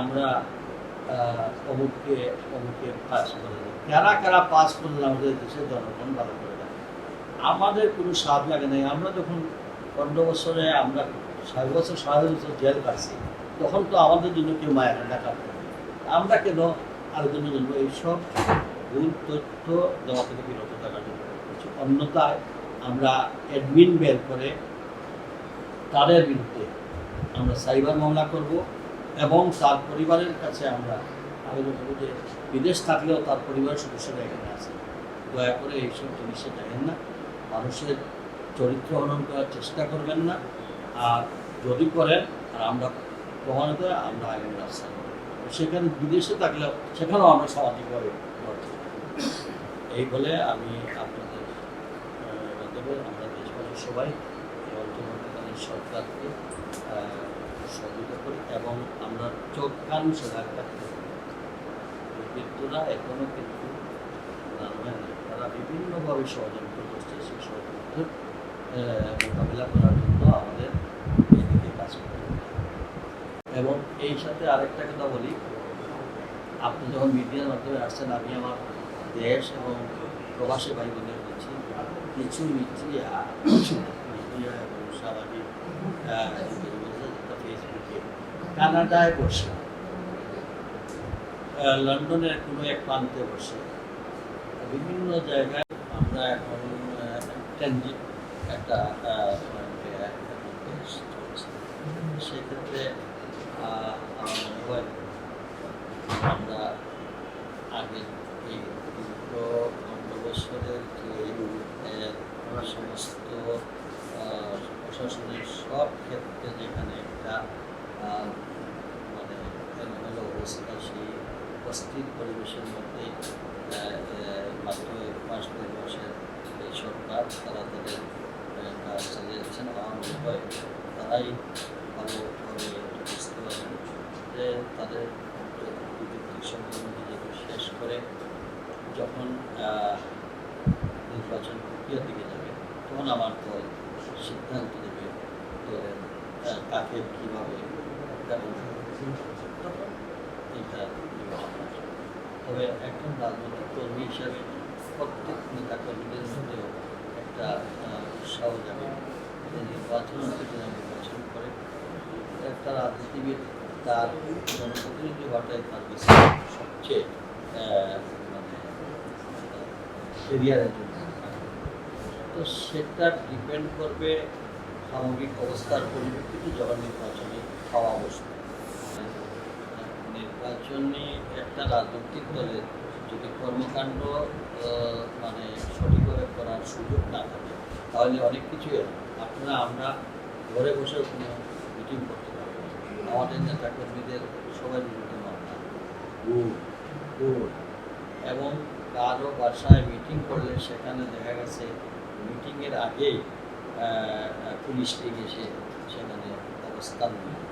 আমরা অমুককে অমুককে পাস করে দেব। কারা কারা পাস করলে আমাদের দেশের জনগণ ভালো করে দেবে আমাদের কোনো স্বাদ লাগে নাই। আমরা যখন পনেরো বছরে আমরা ষাট বছর সাড়ে বছর জেল কাটছি তখন তো আমাদের জন্য কেউ মায়ের দেখা আমরা কেন আরেকজনের জন্য এইসব ভুল তথ্য দেওয়া থেকে বিরত থাকার জন্য? করছি অন্যথায় আমরা অ্যাডমিন বের করে তাদের বিরুদ্ধে আমরা সাইবার মামলা করব। এবং তার পরিবারের কাছে আমরা আবেদন করব যে বিদেশ থাকলেও তার পরিবারের সদস্যরা এখানে আছে। দয়া করে এইসব জিনিসে দেখেন না। মানুষের চরিত্র হনন করার চেষ্টা করবেন না। আর যদি করেন, আর আমরা প্রমাণিত করে আমরা আগামী রাস্তা। সেখানে বিদেশে থাকলেও সেখানেও আমরা সামাজিকভাবে এই বলে আমি আপনাদের আমরা দেশবাসী সবাই এই এবং আমরা চোখ কান সজাগ রাখতে হবে। দুর্বৃত্তরা এখনও কিন্তু তারা বিভিন্নভাবে ষড়যন্ত্র করছে সেই ষড়যন্ত্রের মোকাবিলা করার জন্য আমাদের এদিকে কাজ করতে এবং এই সাথে আরেকটা কথা বলি, আপনি যখন মিডিয়ার মাধ্যমে আসছেন, আমি আমার দেশ এবং প্রবাসী ভাই বোনের বলছি কিছু মিডিয়া মিডিয়া এবং ফেসবুকে কানাডায় বসে। লন্ডনের কোনো এক প্রান্তে বসে। বিভিন্ন জায়গায় আমরা এখন একটা চলছে সেক্ষেত্রে আমার মনে আগে এই বছরের যে সমস্ত প্রশাসনের সব ক্ষেত্রে যেখানে একটা আহ, মানে এলোমেলো অবস্থা সেই অস্থির পরিবেশের মধ্যে মাত্র পাঁচ দুই মাসের এই সরকার তারা তাদের কাজ চালিয়ে যাচ্ছেন আমার মনে হয় তারাই ভালোভাবে বুঝতে পারেন যে তাদের নিজেকে শেষ করে যখন নির্বাচন প্রক্রিয়ার দিকে যাবে তখন আমার দল সিদ্ধান্ত দেবে দলের কাকে কীভাবে তখন এটা বিবেচনা আসবে। তবে একজন রাজনৈতিক কর্মী হিসাবে প্রত্যেক নেতা কর্মীদের মধ্যেও একটা উৎসাহ যাবে নির্বাচন নির্বাচন করে। একটা রাজনীতিবিদ তার জনপ্রতিনিধি হওয়াটাই তার বেশি, সবচেয়ে মানে কেরিয়ারের জন্য। তো সেটা ডিপেন্ড করবে সামগ্রিক অবস্থার পরিপ্রেক্ষিতে যখন নির্বাচনে খাওয়া অবস্থা নির্বাচনী একটা রাজনৈতিক দলের যদি কর্মকাণ্ড মানে সঠিকভাবে করার সুযোগ না থাকে তাহলে অনেক কিছু আপনারা আমরা ঘরে বসে কোনো মিটিং করতে পারব। আমাদের নেতা কর্মীদের সবাই বিরুদ্ধে মামলা। এবং কারও বাসায় মিটিং করলে সেখানে দেখা গেছে মিটিংয়ের আগেই পুলিশ এসে সেখানে অবস্থান নেয়।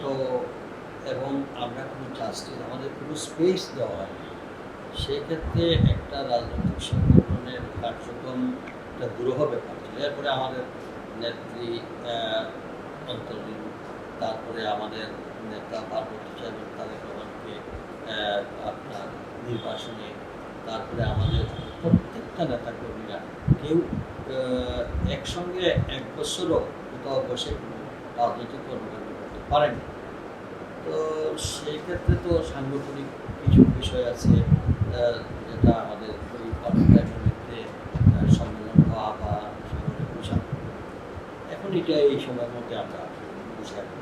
তো এবং আমরা কোনো জাস্টিস আমাদের কোনো স্পেস দেওয়া হয় সেক্ষেত্রে একটা রাজনৈতিক সংগঠনের কার্যক্রম একটা দুরূহ ব্যাপার ছিল। এরপরে আমাদের নেত্রী আহ, অন্তর্লীন তারপরে আমাদের নেতা পার্বতী সাহেব রহমানকে আহ, আপনার নির্বাসনে তারপরে আমাদের প্রত্যেকটা নেতা কর্মীরা কেউ একসঙ্গে এক বছরও কোথাও বসে কোনো রাজনৈতিক কর্মকাণ্ড করতে পারেনি। তো সেই ক্ষেত্রে তো সাংগঠনিক কিছু বিষয় আছে যেটা আমাদের ওই কর্মকাণ্ডের মধ্যে সম্মেলন হওয়া বা এখন এটা এই সময়ের মধ্যে আমরা বুঝাতে